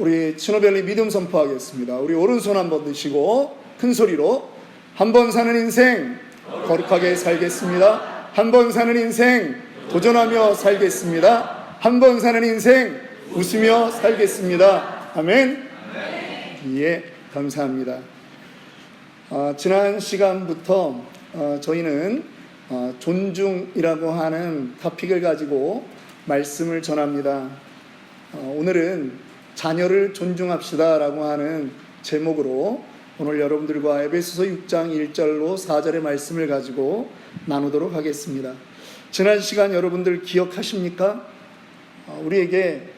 우리 친호별리 믿음 선포하겠습니다. 우리 오른손 한번 드시고 큰 소리로 한 번 사는 인생 거룩하게 살겠습니다. 한 번 사는 인생 도전하며 살겠습니다. 한 번 사는 인생 웃으며 살겠습니다. 아멘. 예, 감사합니다. 어, 지난 시간부터 어, 저희는 어, 존중이라고 하는 토픽을 가지고 말씀을 전합니다. 어, 오늘은 자녀를 존중합시다라고 하는 제목으로 오늘 여러분들과 에베소서 6장 1절로 4절의 말씀을 가지고 나누도록 하겠습니다. 지난 시간 여러분들 기억하십니까? 어, 우리에게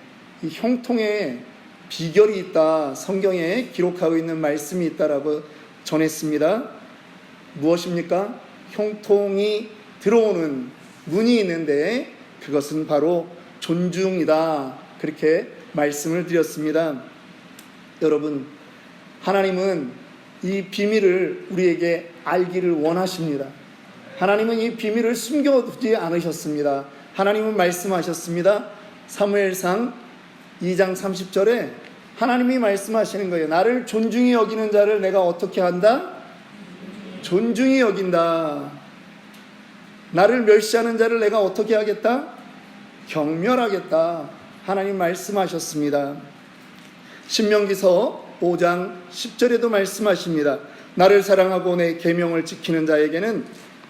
이 형통의 비결이 있다. 성경에 기록하고 있는 말씀이 있다라고 전했습니다. 무엇입니까? 형통이 들어오는 문이 있는데 그것은 바로 존중이다. 그렇게 말씀을 드렸습니다. 여러분, 하나님은 이 비밀을 우리에게 알기를 원하십니다. 하나님은 이 비밀을 숨겨두지 않으셨습니다. 하나님은 말씀하셨습니다. 사무엘상 2장 30절에 하나님이 말씀하시는 거예요. 나를 존중히 여기는 자를 내가 어떻게 한다? 존중히 여긴다. 나를 멸시하는 자를 내가 어떻게 하겠다? 경멸하겠다. 하나님 말씀하셨습니다. 신명기서 5장 10절에도 말씀하십니다. 나를 사랑하고 내 계명을 지키는 자에게는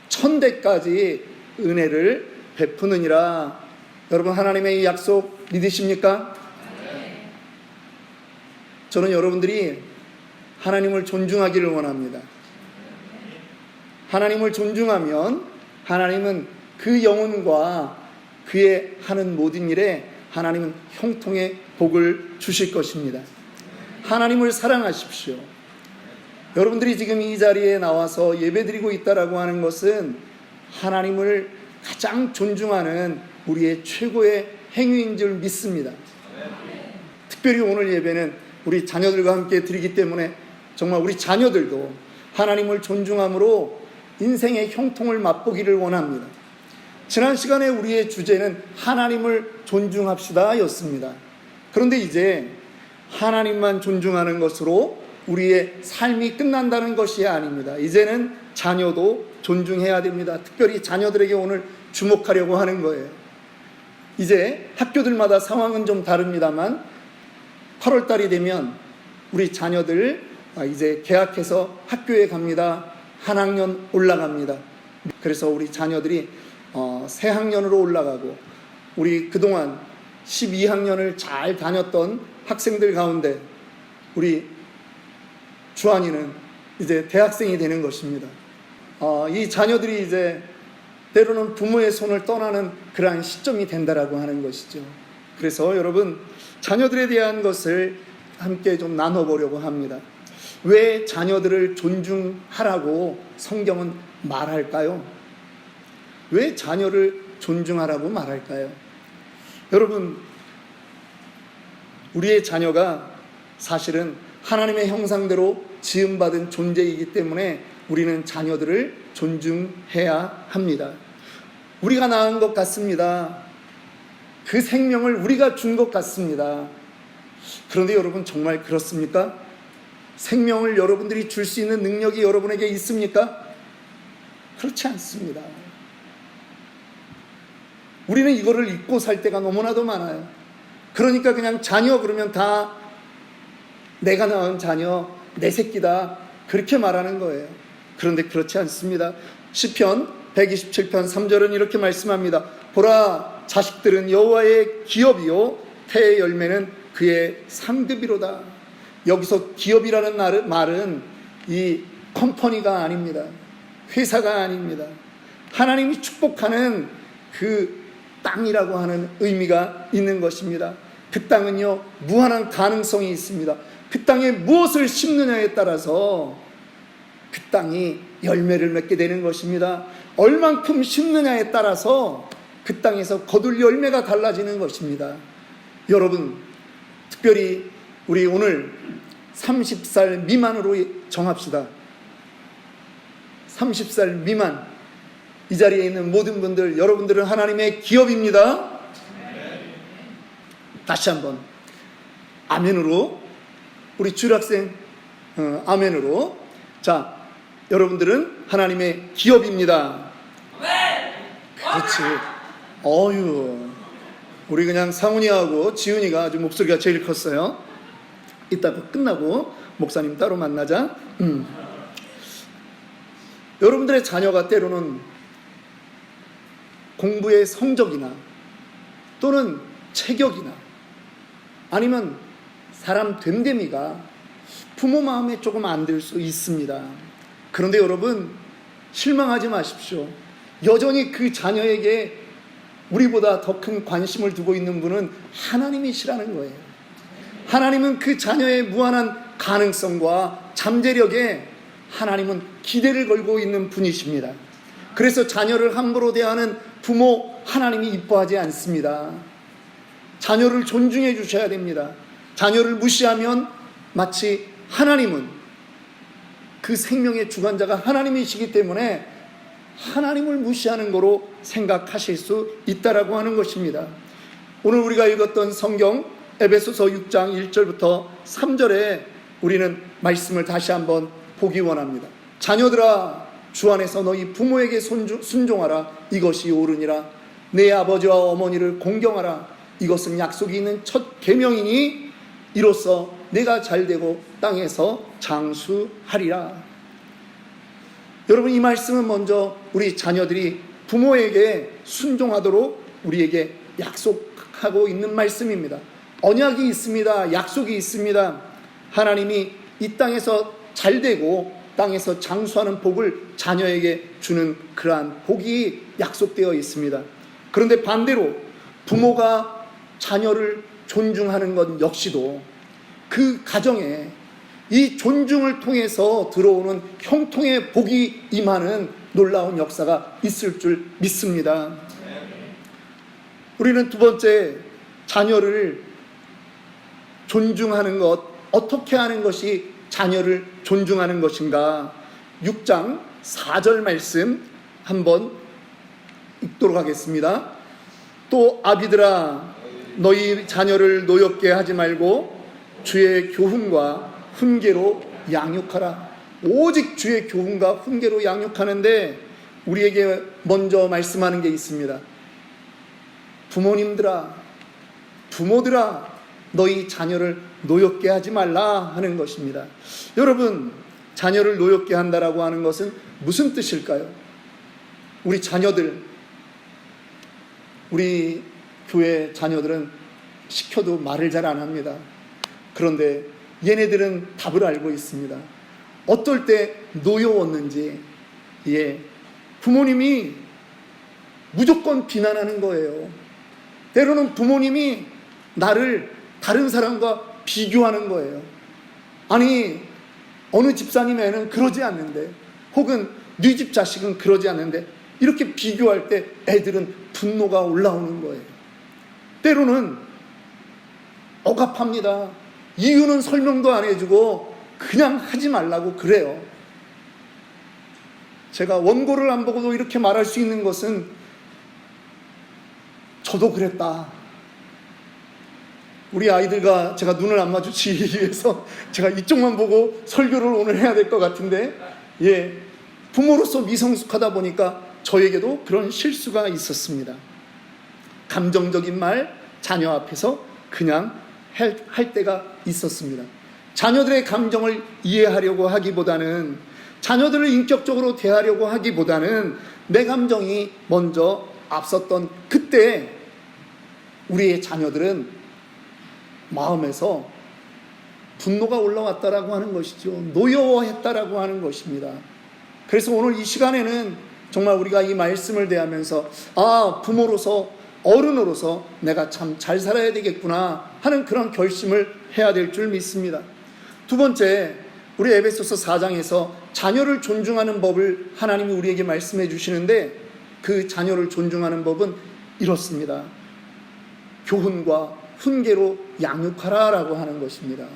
천대까지 은혜를 베푸느니라. 여러분 하나님의 이 약속 믿으십니까? 저는 여러분들이 하나님을 존중하기를 원합니다. 하나님을 존중하면 하나님은 그 영혼과 그의 하는 모든 일에 하나님은 형통의 복을 주실 것입니다. 하나님을 사랑하십시오. 여러분들이 지금 이 자리에 나와서 예배드리고 있다라고 하는 것은 하나님을 가장 존중하는 우리의 최고의 행위인 줄 믿습니다. 특별히 오늘 예배는 우리 자녀들과 함께 드리기 때문에 정말 우리 자녀들도 하나님을 존중함으로 인생의 형통을 맛보기를 원합니다. 지난 시간에 우리의 주제는 하나님을 존중합시다 였습니다. 그런데 이제 하나님만 존중하는 것으로 우리의 삶이 끝난다는 것이 아닙니다. 이제는 자녀도 존중해야 됩니다. 특별히 자녀들에게 오늘 주목하려고 하는 거예요. 이제 학교들마다 상황은 좀 다릅니다만 8월 달이 되면 우리 자녀들 이제 개학해서 학교에 갑니다. 한 학년 올라갑니다. 그래서 우리 자녀들이 어, 새 학년으로 올라가고 우리 그동안 12학년을 잘 다녔던 학생들 가운데 우리 주한이는 이제 대학생이 되는 것입니다. 어, 이 자녀들이 이제 때로는 부모의 손을 떠나는 그러한 시점이 된다라고 하는 것이죠. 그래서 여러분 자녀들에 대한 것을 함께 좀 나눠보려고 합니다. 왜 자녀들을 존중하라고 성경은 말할까요? 왜 자녀를 존중하라고 말할까요? 여러분, 우리의 자녀가 사실은 하나님의 형상대로 지음받은 존재이기 때문에 우리는 자녀들을 존중해야 합니다. 우리가 낳은 것 같습니다. 그 생명을 우리가 준 것 같습니다. 그런데 여러분 정말 그렇습니까? 생명을 여러분들이 줄 수 있는 능력이 여러분에게 있습니까? 그렇지 않습니다. 우리는 이거를 잊고 살 때가 너무나도 많아요. 그러니까 그냥 자녀 그러면 다 내가 낳은 자녀, 내 새끼다. 그렇게 말하는 거예요. 그런데 그렇지 않습니다. 시편 127편 3절은 이렇게 말씀합니다. 보라 자식들은 여호와의 기업이요 태의 열매는 그의 상급이로다. 여기서 기업이라는 말은 이 컴퍼니가 아닙니다. 회사가 아닙니다. 하나님이 축복하는 그 땅이라고 하는 의미가 있는 것입니다. 그 땅은요, 무한한 가능성이 있습니다. 그 땅에 무엇을 심느냐에 따라서 그 땅이 열매를 맺게 되는 것입니다. 얼만큼 심느냐에 따라서 그 땅에서 거둘 열매가 달라지는 것입니다. 여러분, 특별히 우리 오늘 30살 미만으로 정합시다. 30살 미만. 이 자리에 있는 모든 분들, 여러분들은 하나님의 기업입니다. 다시 한번. 아멘으로 우리 주일학생 어, 아멘으로 자 여러분들은 하나님의 기업입니다. 그렇지. 어유 우리 그냥 상훈이하고 지훈이가 아주 목소리가 제일 컸어요. 이따 끝나고 목사님 따로 만나자. 음. 여러분들의 자녀가 때로는 공부의 성적이나 또는 체격이나 아니면 사람 됨됨이가 부모 마음에 조금 안 들 수 있습니다. 그런데 여러분 실망하지 마십시오. 여전히 그 자녀에게 우리보다 더 큰 관심을 두고 있는 분은 하나님이시라는 거예요. 하나님은 그 자녀의 무한한 가능성과 잠재력에 하나님은 기대를 걸고 있는 분이십니다. 그래서 자녀를 함부로 대하는 부모 하나님이 이뻐하지 않습니다. 자녀를 존중해 주셔야 됩니다. 자녀를 무시하면 마치 하나님은 그 생명의 주관자가 하나님이시기 때문에 하나님을 무시하는 거로 생각하실 수 있다라고 하는 것입니다. 오늘 우리가 읽었던 성경 에베소서 6장 1절부터 3절에 우리는 말씀을 다시 한번 보기 원합니다. 자녀들아 주 안에서 너희 부모에게 순종하라 이것이 옳으니라 내 아버지와 어머니를 공경하라 이것은 약속이 있는 첫 계명이니 이로써 내가 잘되고 땅에서 장수하리라. 여러분 이 말씀은 먼저 우리 자녀들이 부모에게 순종하도록 우리에게 약속하고 있는 말씀입니다. 언약이 있습니다. 약속이 있습니다. 하나님이 이 땅에서 잘 되고 땅에서 장수하는 복을 자녀에게 주는 그러한 복이 약속되어 있습니다. 그런데 반대로 부모가 자녀를 존중하는 것 역시도 그 가정에 이 존중을 통해서 들어오는 형통의 복이 임하는 놀라운 역사가 있을 줄 믿습니다. 우리는 두 번째 자녀를 존중하는 것, 어떻게 하는 것이 자녀를 존중하는 것인가? 6장 4절 말씀 한번 읽도록 하겠습니다. 또 아비들아 너희 자녀를 노엽게 하지 말고 주의 교훈과 훈계로 양육하라. 오직 주의 교훈과 훈계로 양육하는데 우리에게 먼저 말씀하는 게 있습니다. 부모님들아, 부모들아, 너희 자녀를 노엽게 하지 말라 하는 것입니다. 여러분, 자녀를 노엽게 한다라고 하는 것은 무슨 뜻일까요? 우리 자녀들, 우리 교회 자녀들은 시켜도 말을 잘 안 합니다. 그런데 얘네들은 답을 알고 있습니다. 어떨 때 노여웠는지, 예, 부모님이 무조건 비난하는 거예요. 때로는 부모님이 나를 다른 사람과 비교하는 거예요. 아니, 어느 집사님 애는 그러지 않는데, 혹은 네 집 자식은 그러지 않는데, 이렇게 비교할 때 애들은 분노가 올라오는 거예요. 때로는 억압합니다. 이유는 설명도 안 해주고 그냥 하지 말라고 그래요. 제가 원고를 안 보고도 이렇게 말할 수 있는 것은 저도 그랬다. 우리 아이들과 제가 눈을 안 마주치기 위해서 제가 이쪽만 보고 설교를 오늘 해야 될 것 같은데, 예. 부모로서 미성숙하다 보니까 저에게도 그런 실수가 있었습니다. 감정적인 말 자녀 앞에서 그냥 할, 할 때가 있었습니다. 자녀들의 감정을 이해하려고 하기보다는 자녀들을 인격적으로 대하려고 하기보다는 내 감정이 먼저 앞섰던 그때 우리의 자녀들은 마음에서 분노가 올라왔다라고 하는 것이죠. 노여워했다라고 하는 것입니다. 그래서 오늘 이 시간에는 정말 우리가 이 말씀을 대하면서 아, 부모로서 어른으로서 내가 참 잘 살아야 되겠구나 하는 그런 결심을 해야 될 줄 믿습니다. 두 번째, 우리 에베소서 4장에서 자녀를 존중하는 법을 하나님이 우리에게 말씀해 주시는데 그 자녀를 존중하는 법은 이렇습니다. 교훈과 훈계로 양육하라라고 하는 것입니다.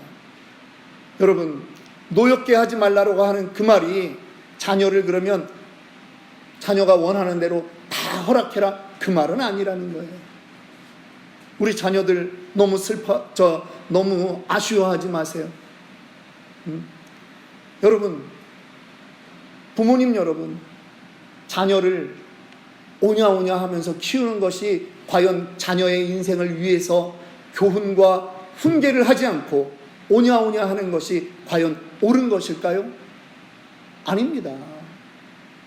여러분, 노엽게 하지 말라고 하는 그 말이 자녀를 그러면 자녀가 원하는 대로 다 허락해라 그 말은 아니라는 거예요. 우리 자녀들 너무 슬퍼, 저, 너무 아쉬워하지 마세요. 음? 여러분, 부모님 여러분, 자녀를 오냐오냐 하면서 키우는 것이 과연 자녀의 인생을 위해서 교훈과 훈계를 하지 않고 오냐오냐 하는 것이 과연 옳은 것일까요? 아닙니다.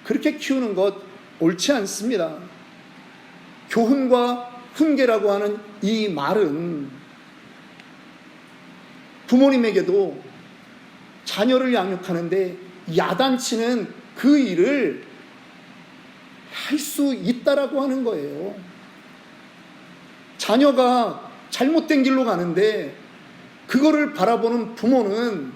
그렇게 키우는 것 옳지 않습니다. 교훈과 훈계라고 하는 이 말은 부모님에게도 자녀를 양육하는데 야단치는 그 일을 할 수 있다라고 하는 거예요. 자녀가 잘못된 길로 가는데 그거를 바라보는 부모는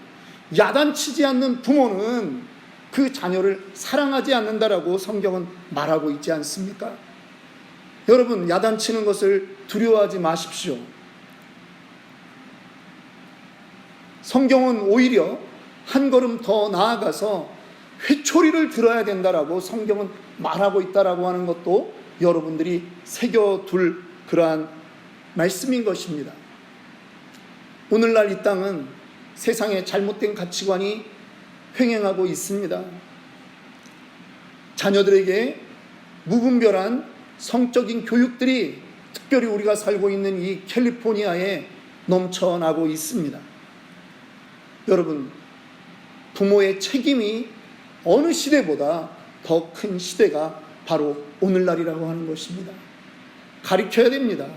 야단치지 않는 부모는 그 자녀를 사랑하지 않는다라고 성경은 말하고 있지 않습니까? 여러분, 야단치는 것을 두려워하지 마십시오. 성경은 오히려 한 걸음 더 나아가서 회초리를 들어야 된다라고 성경은 말하고 있다라고 하는 것도 여러분들이 새겨둘 그러한 말씀인 것입니다. 오늘날 이 땅은 세상에 잘못된 가치관이 횡행하고 있습니다. 자녀들에게 무분별한 성적인 교육들이 특별히 우리가 살고 있는 이 캘리포니아에 넘쳐나고 있습니다. 여러분, 부모의 책임이 어느 시대보다 더 큰 시대가 바로 오늘날이라고 하는 것입니다. 가르쳐야 됩니다.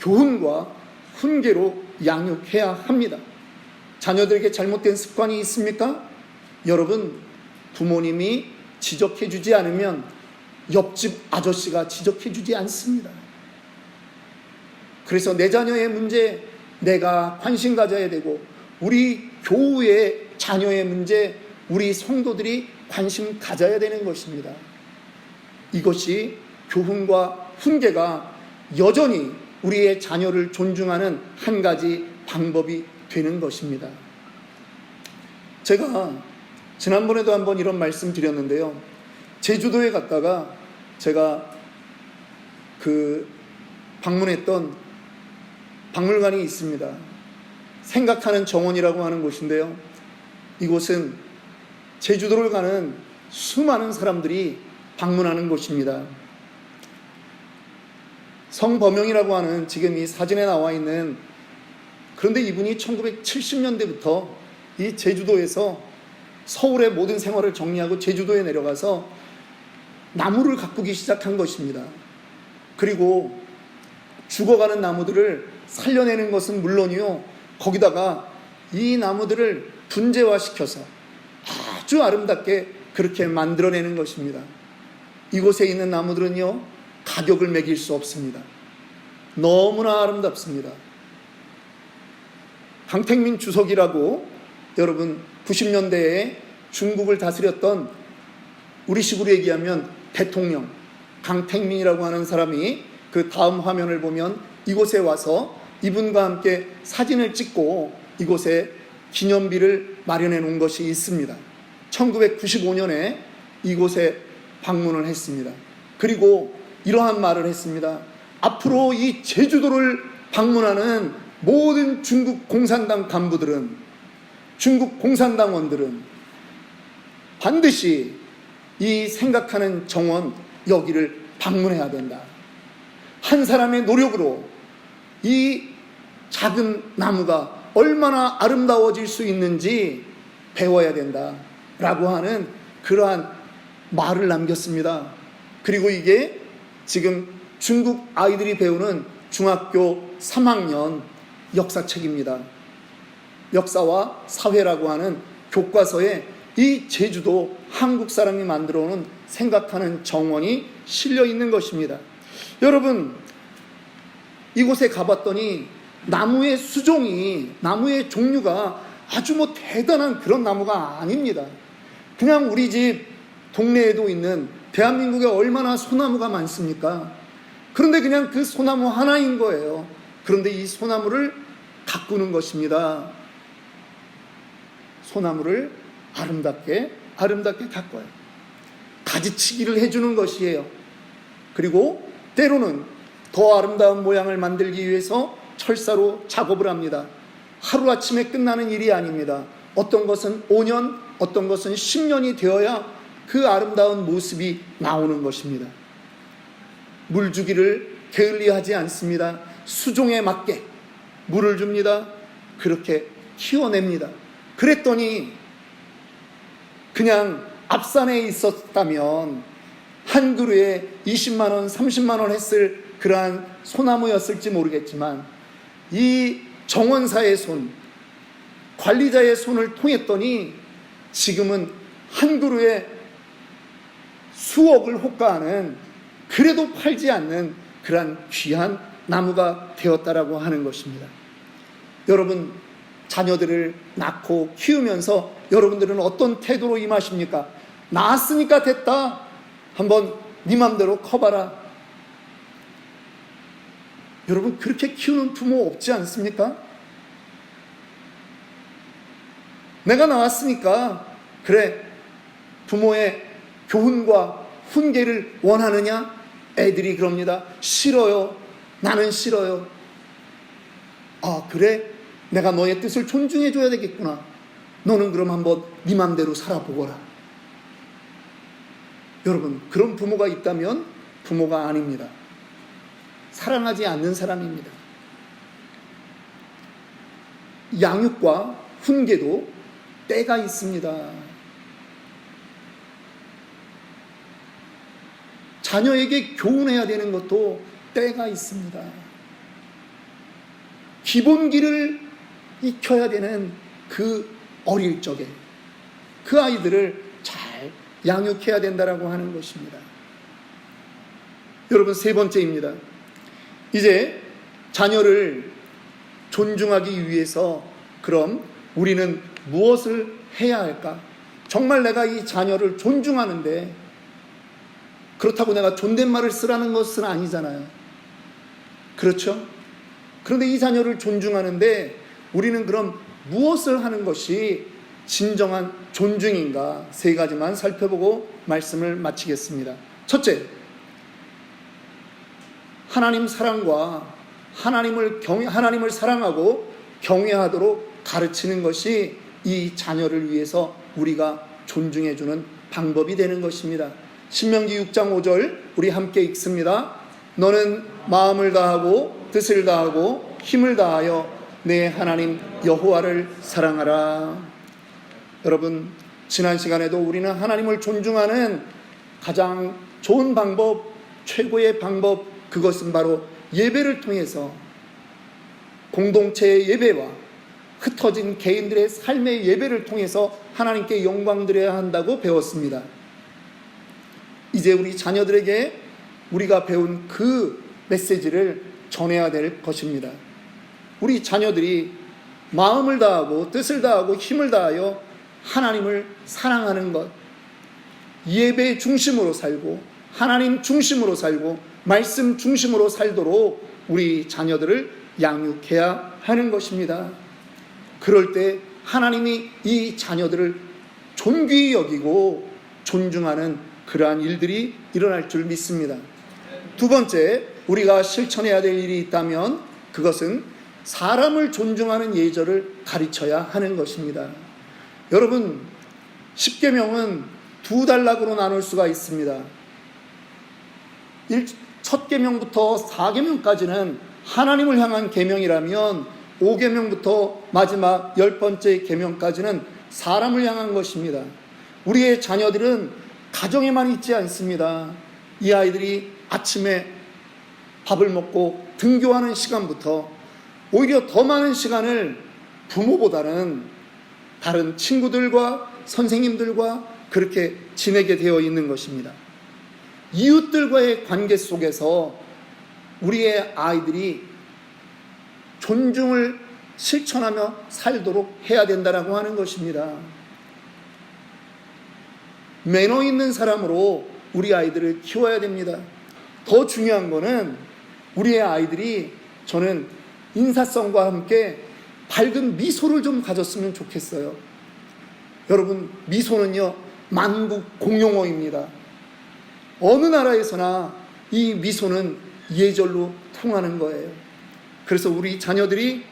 교훈과 훈계로 양육해야 합니다. 자녀들에게 잘못된 습관이 있습니까? 여러분, 부모님이 지적해 주지 않으면 옆집 아저씨가 지적해 주지 않습니다. 그래서 내 자녀의 문제 내가 관심 가져야 되고 우리 교우의 자녀의 문제 우리 성도들이 관심 가져야 되는 것입니다. 이것이 교훈과 훈계가 여전히 우리의 자녀를 존중하는 한 가지 방법이 되는 것입니다. 제가 지난번에도 한번 이런 말씀 드렸는데요. 제주도에 갔다가 제가 그 방문했던 박물관이 있습니다. 생각하는 정원이라고 하는 곳인데요. 이곳은 제주도를 가는 수많은 사람들이 방문하는 곳입니다. 성범용이라고 하는 지금 이 사진에 나와 있는 그런데 이분이 1970년대부터 이 제주도에서 서울의 모든 생활을 정리하고 제주도에 내려가서 나무를 가꾸기 시작한 것입니다. 그리고 죽어가는 나무들을 살려내는 것은 물론이요, 거기다가 이 나무들을 분재화시켜서 아주 아름답게 그렇게 만들어내는 것입니다. 이곳에 있는 나무들은요, 가격을 매길 수 없습니다. 너무나 아름답습니다. 강택민 주석이라고 여러분 90년대에 중국을 다스렸던 우리식으로 얘기하면 대통령 강택민이라고 하는 사람이 그 다음 화면을 보면 이곳에 와서 이분과 함께 사진을 찍고 이곳에 기념비를 마련해 놓은 것이 있습니다. 1995년에 이곳에 방문을 했습니다. 그리고 이러한 말을 했습니다. 앞으로 이 제주도를 방문하는 모든 중국 공산당 간부들은 중국 공산당원들은 반드시 이 생각하는 정원 여기를 방문해야 된다. 한 사람의 노력으로 이 작은 나무가 얼마나 아름다워질 수 있는지 배워야 된다. 라고 하는 그러한 말을 남겼습니다. 그리고 이게 지금 중국 아이들이 배우는 중학교 3학년 역사책입니다. 역사와 사회라고 하는 교과서에 이 제주도 한국 사람이 만들어 놓은 생각하는 정원이 실려 있는 것입니다. 여러분, 이곳에 가봤더니 나무의 수종이, 나무의 종류가 아주 뭐 대단한 그런 나무가 아닙니다. 그냥 우리 집 동네에도 있는 대한민국에 얼마나 소나무가 많습니까? 그런데 그냥 그 소나무 하나인 거예요. 그런데 이 소나무를 가꾸는 것입니다. 소나무를 아름답게, 아름답게 가꿔요. 가지치기를 해주는 것이에요. 그리고 때로는 더 아름다운 모양을 만들기 위해서 철사로 작업을 합니다. 하루아침에 끝나는 일이 아닙니다. 어떤 것은 5년, 어떤 것은 10년이 되어야 그 아름다운 모습이 나오는 것입니다. 물 주기를 게을리하지 않습니다. 수종에 맞게 물을 줍니다. 그렇게 키워냅니다. 그랬더니 그냥 앞산에 있었다면 한 그루에 20만 원, 30만 원 했을 그러한 소나무였을지 모르겠지만 이 정원사의 손, 관리자의 손을 통했더니 지금은 한 그루에 수억을 호가하는 그래도 팔지 않는 그러한 귀한 나무가 되었다라고 하는 것입니다. 여러분 자녀들을 낳고 키우면서 여러분들은 어떤 태도로 임하십니까? 낳았으니까 됐다. 한번 네 맘대로 커봐라. 여러분 그렇게 키우는 부모 없지 않습니까? 내가 나왔으니까 그래 부모의 교훈과 훈계를 원하느냐? 애들이 그럽니다. 싫어요. 나는 싫어요. 아 그래? 내가 너의 뜻을 존중해 줘야 되겠구나. 너는 그럼 한번 네 맘대로 살아보거라. 여러분 그런 부모가 있다면 부모가 아닙니다. 사랑하지 않는 사람입니다. 양육과 훈계도 때가 있습니다. 자녀에게 교훈해야 되는 것도 때가 있습니다. 기본기를 익혀야 되는 그 어릴 적에 그 아이들을 잘 양육해야 된다라고 하는 것입니다. 여러분 세 번째입니다. 이제 자녀를 존중하기 위해서 그럼 우리는 무엇을 해야 할까? 정말 내가 이 자녀를 존중하는데 그렇다고 내가 존댓말을 쓰라는 것은 아니잖아요. 그렇죠? 그런데 이 자녀를 존중하는데 우리는 그럼 무엇을 하는 것이 진정한 존중인가 세 가지만 살펴보고 말씀을 마치겠습니다. 첫째, 하나님 사랑과 하나님을 경 하나님을 사랑하고 경외하도록 가르치는 것이 이 자녀를 위해서 우리가 존중해 주는 방법이 되는 것입니다. 신명기 6장 5절 우리 함께 읽습니다. 너는 마음을 다하고 뜻을 다하고 힘을 다하여 내 하나님 여호와를 사랑하라. 여러분 지난 시간에도 우리는 하나님을 존중하는 가장 좋은 방법, 최고의 방법 그것은 바로 예배를 통해서 공동체의 예배와 흩어진 개인들의 삶의 예배를 통해서 하나님께 영광 드려야 한다고 배웠습니다. 이제 우리 자녀들에게 우리가 배운 그 메시지를 전해야 될 것입니다. 우리 자녀들이 마음을 다하고 뜻을 다하고 힘을 다하여 하나님을 사랑하는 것, 예배 중심으로 살고 하나님 중심으로 살고 말씀 중심으로 살도록 우리 자녀들을 양육해야 하는 것입니다. 그럴 때 하나님이 이 자녀들을 존귀히 여기고 존중하는 그러한 일들이 일어날 줄 믿습니다. 두 번째, 우리가 실천해야 될 일이 있다면 그것은 사람을 존중하는 예절을 가르쳐야 하는 것입니다. 여러분, 10계명은 두 단락으로 나눌 수가 있습니다. 첫 계명부터 4계명까지는 하나님을 향한 계명이라면 5계명부터 마지막 열 번째 계명까지는 사람을 향한 것입니다. 우리의 자녀들은 가정에만 있지 않습니다. 이 아이들이 아침에 밥을 먹고 등교하는 시간부터 오히려 더 많은 시간을 부모보다는 다른 친구들과 선생님들과 그렇게 지내게 되어 있는 것입니다. 이웃들과의 관계 속에서 우리의 아이들이 존중을 실천하며 살도록 해야 된다라고 하는 것입니다. 매너 있는 사람으로 우리 아이들을 키워야 됩니다. 더 중요한 거는 우리의 아이들이 저는 인사성과 함께 밝은 미소를 좀 가졌으면 좋겠어요. 여러분, 미소는요, 만국 공용어입니다. 어느 나라에서나 이 미소는 예절로 통하는 거예요. 그래서 우리 자녀들이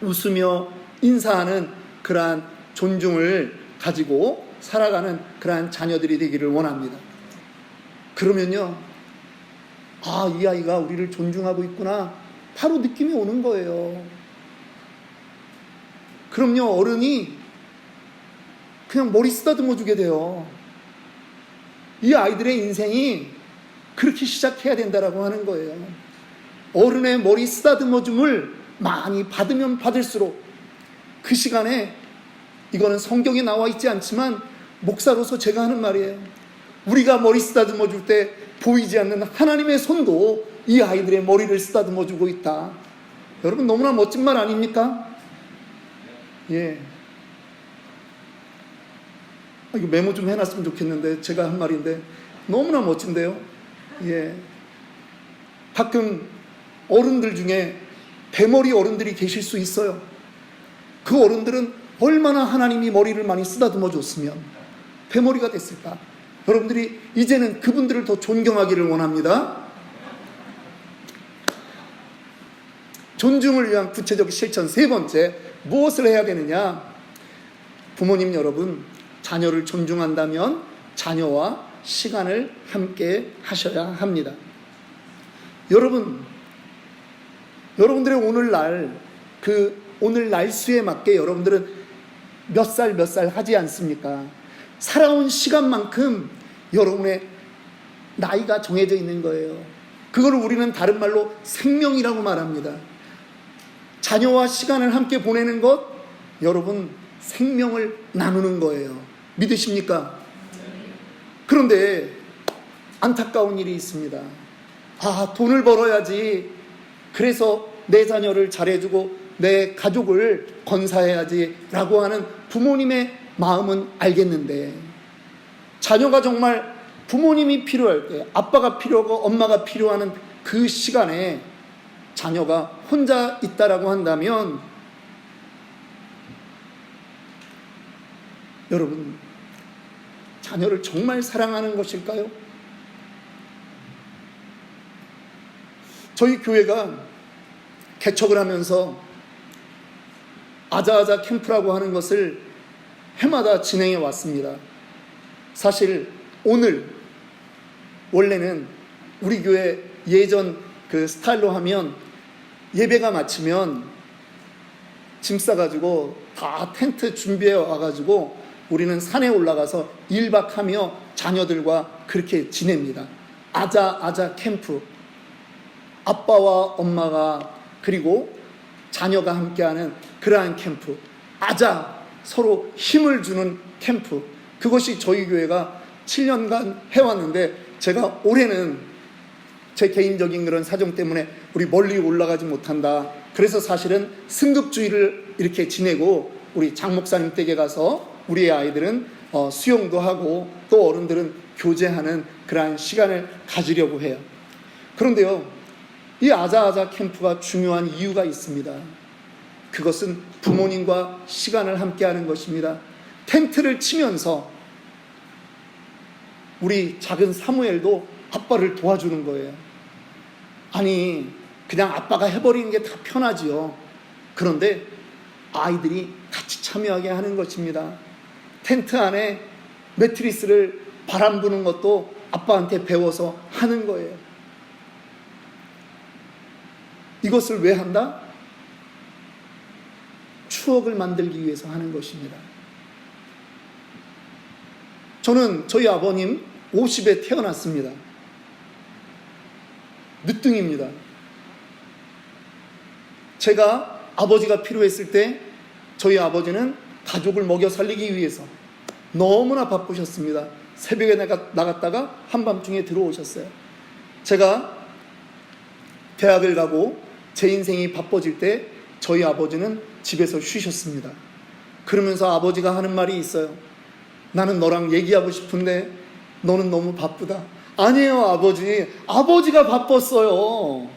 웃으며 인사하는 그러한 존중을 가지고 살아가는 그러한 자녀들이 되기를 원합니다. 그러면요, 아, 이 아이가 우리를 존중하고 있구나. 바로 느낌이 오는 거예요. 그럼요, 어른이 그냥 머리 쓰다듬어 주게 돼요. 이 아이들의 인생이 그렇게 시작해야 된다라고 하는 거예요. 어른의 머리 쓰다듬어 줌을 많이 받으면 받을수록 그 시간에 이거는 성경에 나와 있지 않지만 목사로서 제가 하는 말이에요. 우리가 머리 쓰다듬어 줄 때 보이지 않는 하나님의 손도 이 아이들의 머리를 쓰다듬어 주고 있다. 여러분 너무나 멋진 말 아닙니까? 예. 아, 이거 메모 좀 해놨으면 좋겠는데 제가 한 말인데 너무나 멋진데요. 예. 가끔 어른들 중에 대머리 어른들이 계실 수 있어요. 그 어른들은 얼마나 하나님이 머리를 많이 쓰다듬어 줬으면 대머리가 됐을까? 여러분들이 이제는 그분들을 더 존경하기를 원합니다. 존중을 위한 구체적 실천 세 번째 무엇을 해야 되느냐? 부모님 여러분, 자녀를 존중한다면 자녀와 시간을 함께 하셔야 합니다. 여러분, 여러분들의 오늘날 그 오늘 날수에 맞게 여러분들은 몇 살 몇살 하지 않습니까? 살아온 시간만큼 여러분의 나이가 정해져 있는 거예요. 그걸 우리는 다른 말로 생명이라고 말합니다. 자녀와 시간을 함께 보내는 것, 여러분 생명을 나누는 거예요. 믿으십니까? 그런데 안타까운 일이 있습니다. 아, 돈을 벌어야지. 그래서 내 자녀를 잘해주고 내 가족을 건사해야지. 라고 하는 부모님의 마음은 알겠는데, 자녀가 정말 부모님이 필요할 때, 아빠가 필요하고 엄마가 필요하는 그 시간에 자녀가 혼자 있다라고 한다면, 여러분, 자녀를 정말 사랑하는 것일까요? 저희 교회가 개척을 하면서 아자아자 캠프라고 하는 것을 해마다 진행해 왔습니다. 사실 오늘 원래는 우리 교회 예전 그 스타일로 하면 예배가 마치면 짐 싸가지고 다 텐트 준비해 와가지고 우리는 산에 올라가서 1박 하며 자녀들과 그렇게 지냅니다. 아자 아자 캠프. 아빠와 엄마가 그리고 자녀가 함께하는 그러한 캠프. 아자 서로 힘을 주는 캠프. 그것이 저희 교회가 7년간 해왔는데 제가 올해는 제 개인적인 그런 사정 때문에 우리 멀리 올라가지 못한다. 그래서 사실은 승급주의를 이렇게 지내고 우리 장 목사님 댁에 가서 우리의 아이들은 어, 수영도 하고 또 어른들은 교제하는 그러한 시간을 가지려고 해요. 그런데요, 이 아자아자 캠프가 중요한 이유가 있습니다. 그것은 부모님과 시간을 함께 하는 것입니다. 텐트를 치면서 우리 작은 사무엘도 아빠를 도와주는 거예요. 아니, 그냥 아빠가 해버리는 게 다 편하지요. 그런데 아이들이 같이 참여하게 하는 것입니다. 텐트 안에 매트리스를 바람 부는 것도 아빠한테 배워서 하는 거예요. 이것을 왜 한다? 추억을 만들기 위해서 하는 것입니다. 저는 저희 아버님 50에 태어났습니다. 늦둥입니다. 제가 아버지가 필요했을 때 저희 아버지는 가족을 먹여 살리기 위해서 너무나 바쁘셨습니다. 새벽에 나갔다가 한밤중에 들어오셨어요. 제가 대학을 가고 제 인생이 바빠질 때 저희 아버지는 집에서 쉬셨습니다. 그러면서 아버지가 하는 말이 있어요. 나는 너랑 얘기하고 싶은데 너는 너무 바쁘다. 아니에요, 아버지. 아버지가 바빴어요.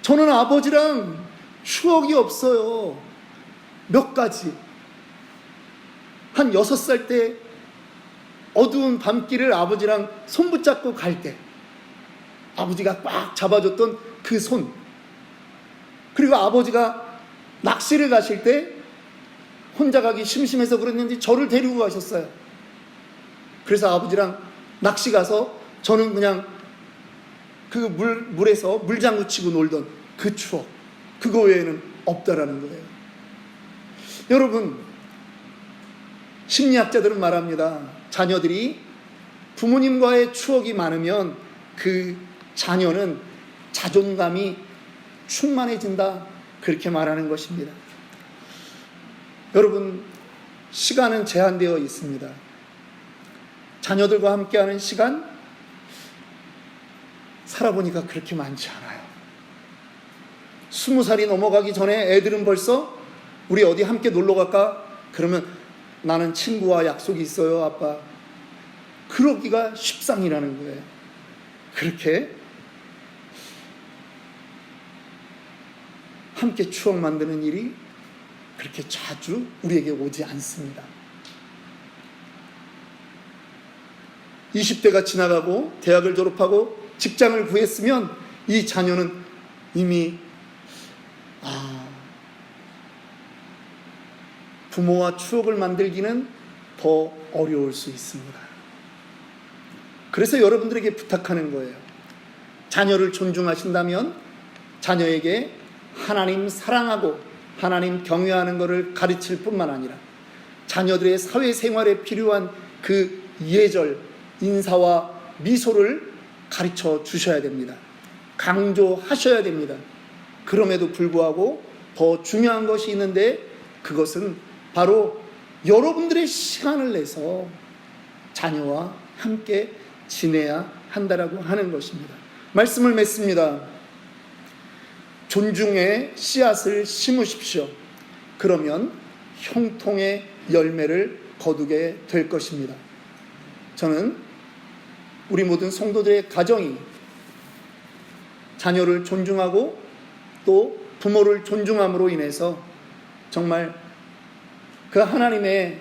저는 아버지랑 추억이 없어요. 몇 가지. 한 여섯 살 때 어두운 밤길을 아버지랑 손 붙잡고 갈 때. 아버지가 꽉 잡아줬던 그 손. 그리고 아버지가 낚시를 가실 때 혼자 가기 심심해서 그랬는지 저를 데리고 가셨어요. 그래서 아버지랑 낚시 가서 저는 그냥 그 물, 물에서 물장구 치고 놀던 그 추억. 그거 외에는 없다라는 거예요. 여러분, 심리학자들은 말합니다. 자녀들이 부모님과의 추억이 많으면 그 자녀는 자존감이 충만해진다. 그렇게 말하는 것입니다. 여러분, 시간은 제한되어 있습니다. 자녀들과 함께하는 시간, 살아보니까 그렇게 많지 않아요. 스무 살이 넘어가기 전에 애들은 벌써 우리 어디 함께 놀러 갈까? 그러면 나는 친구와 약속이 있어요, 아빠. 그러기가 십상이라는 거예요. 그렇게 함께 추억 만드는 일이 그렇게 자주 우리에게 오지 않습니다. 20대가 지나가고 대학을 졸업하고 직장을 구했으면 이 자녀는 이미 아 부모와 추억을 만들기는 더 어려울 수 있습니다. 그래서 여러분들에게 부탁하는 거예요. 자녀를 존중하신다면 자녀에게 하나님 사랑하고 하나님 경외하는 것을 가르칠 뿐만 아니라 자녀들의 사회생활에 필요한 그 예절, 인사와 미소를 가르쳐 주셔야 됩니다. 강조하셔야 됩니다. 그럼에도 불구하고 더 중요한 것이 있는데 그것은 바로 여러분들의 시간을 내서 자녀와 함께 지내야 한다라고 하는 것입니다. 말씀을 맺습니다. 존중의 씨앗을 심으십시오. 그러면 형통의 열매를 거두게 될 것입니다. 저는 우리 모든 성도들의 가정이 자녀를 존중하고 또 부모를 존중함으로 인해서 정말 그 하나님의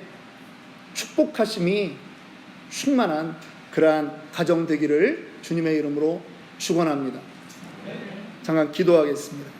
축복하심이 충만한 그러한 가정 되기를 주님의 이름으로 축원합니다. 잠깐 기도하겠습니다.